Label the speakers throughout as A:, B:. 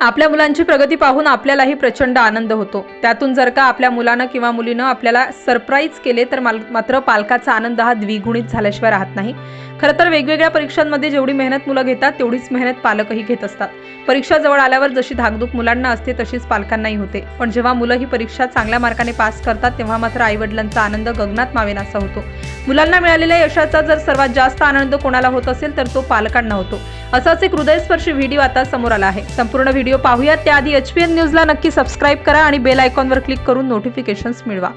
A: आपल्या मुलांची प्रगती पाहून आपल्यालाही प्रचंड आनंद होतो. त्यातून जर का आपल्या मुलानं किंवा मुलीनं आपल्याला सरप्राईज केले तर माल मात्र पालकाचा आनंद हा द्विगुणित झाल्याशिवाय राहत नाही. खरं तर वेगवेगळ्या परीक्षांमध्ये जेवढी मेहनत मुलं घेतात तेवढीच मेहनत पालकही घेत असतात. परीक्षा जवळ आल्यावर जशी धाकधूक मुलांना असते तशीच पालकांनाही होते. पण जेव्हा मुलं ही परीक्षा चांगल्या मार्काने पास करतात तेव्हा मात्र आईवडिलांचा आनंद गगनात मावेनासा होतो. मुलांना मिळालेल्या यशाचा जर सर्वात जास्त आनंद कोणाला होत असेल तर तो पालकांना होतो. असाच एक हृदयस्पर्शी व्हिडिओ आता समोर आला आहे. संपूर्ण व्हिडिओ पाहूयात. त्याआधी एच पी एन न्यूजला नक्की सबस्क्राईब करा आणि बेल आयकॉनवर क्लिक करून नोटिफिकेशन्स मिळवा.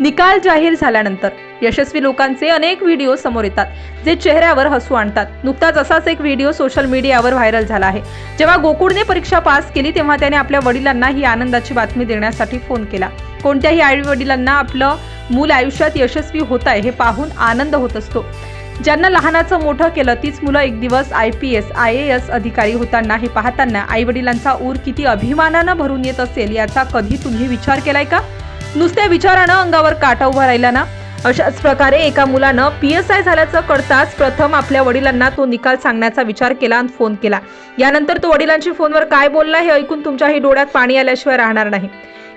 A: निकाल जाहीर झाल्यानंतर यशस्वी लोकांचे अनेक व्हिडिओ समोर येतात जे चेहऱ्यावर हसू आणतात. नुकताच असाच एक व्हिडिओ सोशल मीडियावर व्हायरल झाला आहे. जेव्हा गोकुळने परीक्षा पास केली तेव्हा त्याने आपल्या वडिलांना ही आनंदाची बातमी देण्यासाठी फोन केला. कोणत्याही आई वडिलांना आपलं मूल आयुष्यात यशस्वी होत आहे हे पाहून आनंद होत असतो. ज्यांना लहानाचं मोठं केलं तीच मुलं एक दिवस I P S I A S अधिकारी होताना हे पाहताना आई वडिलांचा ऊर किती अभिमानानं भरून येत असेल याचा कधी तुम्ही विचार केलाय का? नुसत्या विचारानं अंगावर काटा उभा राहिला ना? अशाच प्रकारे एका मुलानं पी एस आय झाल्याचं कळताच प्रथम आपल्या वडिलांना तो निकाल सांगण्याचा विचार केला आणि फोन केला. यानंतर तो वडिलांशी फोनवर काय बोलला हे ऐकून तुमच्याही डोळ्यात पाणी आल्याशिवाय राहणार नाही.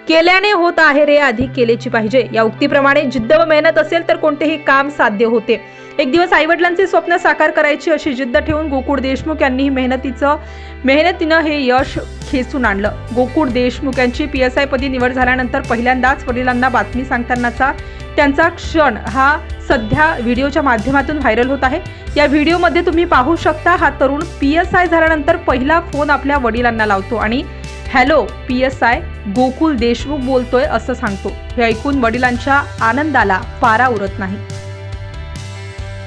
A: केल्याने होत आहे रे आधी केलेची पाहिजे. या उक्तीप्रमाणे जिद्द व मेहनत असेल तर कोणतेही काम साध्य होते. एक दिवस आईवडिलांचे स्वप्न साकार करायची अशी जिद्द ठेवून गोकुळ देशमुख यांनी मेहनतीचं मेहनतीनं हे यश खेचून आणलं. गोकुळ देशमुख यांची पी एस आयपदी निवड झाल्यानंतर पहिल्यांदाच वडिलांना बातमी सांगतानाचा त्यांचा क्षण हा सध्या व्हिडिओच्या माध्यमातून व्हायरल होत आहे. या व्हिडिओमध्ये तुम्ही पाहू शकता हा तरुण पी एस आय झाल्यानंतर पहिला फोन आपल्या वडिलांना लावतो आणि hello P S I Gokul Deshmukh बोलतोय असं सांगतो. हे ऐकून वडिलांच्या आनंदाला पारा उरत नाही.